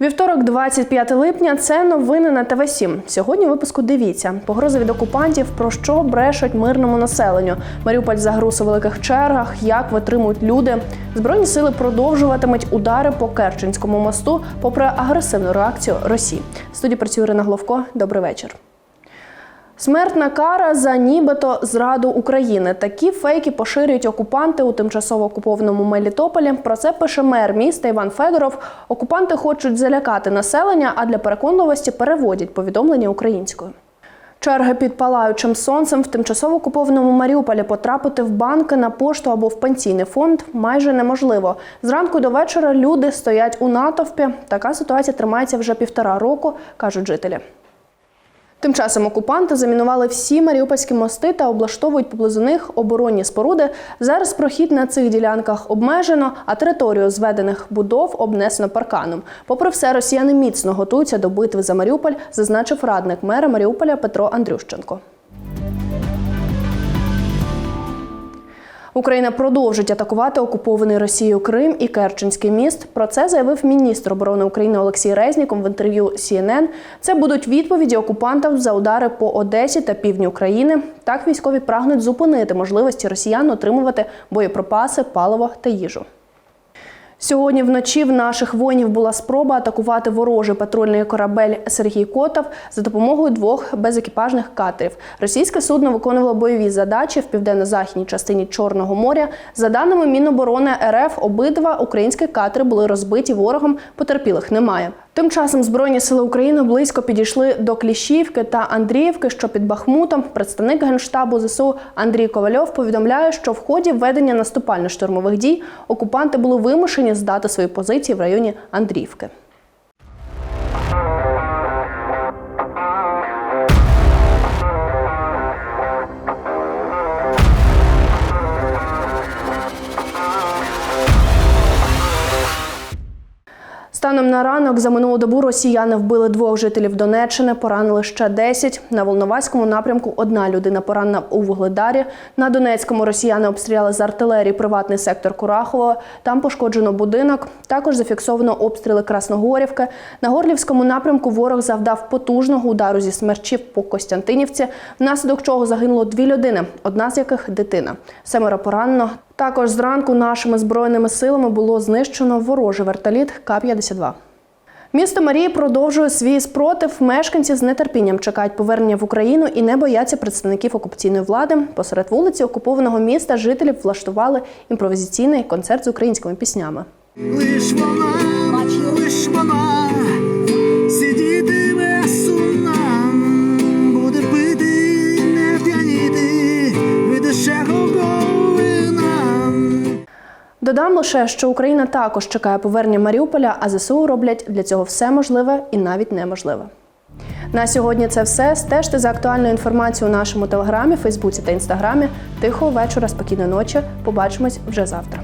Вівторок, 25 липня, це новини на ТВ 7 Сьогодні в випуску дивіться погрози від окупантів, про що брешуть мирному населенню. Маріуполь загруз у великих чергах, як витримують люди. Збройні сили продовжуватимуть удари по Керченському мосту, попри агресивну реакцію Росії. В студії працює Ірина Головко. Добрий вечір. Смертна кара за нібито зраду України. Такі фейки поширюють окупанти у тимчасово окупованому Мелітополі. Про це пише мер міста Іван Федоров. Окупанти хочуть залякати населення, а для переконливості переводять повідомлення українською. Черги під палаючим сонцем в тимчасово окупованому Маріуполі потрапити в банки, на пошту або в пенсійний фонд майже неможливо. Зранку до вечора люди стоять у натовпі. Така ситуація тримається вже півтора року, кажуть жителі. Тим часом окупанти замінували всі маріупольські мости та облаштовують поблизу них оборонні споруди. Зараз прохід на цих ділянках обмежено, а територію зведених будов обнесено парканом. Попри все, росіяни міцно готуються до битви за Маріуполь, зазначив радник мера Маріуполя Петро Андрющенко. Україна продовжить атакувати окупований Росією Крим і Керченський міст. Про це заявив міністр оборони України Олексій Резніком в інтерв'ю CNN. Це будуть відповіді окупантам за удари по Одесі та півдні України. Так військові прагнуть зупинити можливості росіян отримувати боєприпаси, паливо та їжу. Сьогодні вночі в наших воїнів була спроба атакувати ворожий патрульний корабель Сергій Котов за допомогою двох безекіпажних катерів. Російське судно виконувало бойові задачі в південно-західній частині Чорного моря. За даними Міноборони РФ, обидва українські катери були розбиті ворогом. Потерпілих немає. Тим часом Збройні сили України близько підійшли до Кліщівки та Андріївки, що під Бахмутом. Представник генштабу ЗСУ Андрій Ковальов повідомляє, що в ході ведення наступально-штурмових дій окупанти були вимушені здати свої позиції в районі Андріївки. Станом на ранок за минулу добу росіяни вбили двох жителів Донеччини, поранили ще 10. На Волноваському напрямку одна людина поранена у Вугледарі. На Донецькому росіяни обстріляли з артилерії приватний сектор Курахового. Там пошкоджено будинок. Також зафіксовано обстріли Красногорівки. На Горлівському напрямку ворог завдав потужного удару зі смерчів по Костянтинівці, внаслідок чого загинуло дві людини, одна з яких дитина. Семеро поранено. Також зранку нашими збройними силами було знищено ворожий вертоліт К-52. Місто Марії продовжує свій спротив. Мешканці з нетерпінням чекають повернення в Україну і не бояться представників окупаційної влади. Посеред вулиці окупованого міста жителів влаштували імпровізаційний концерт з українськими піснями. Лиш вона, лиш вона Додам лише, що Україна також чекає повернення Маріуполя, а ЗСУ роблять для цього все можливе і навіть неможливе. На сьогодні це все. Стежте за актуальною інформацією у нашому телеграмі, Фейсбуці та інстаграмі. Тихого вечора, спокійної ночі. Побачимось вже завтра.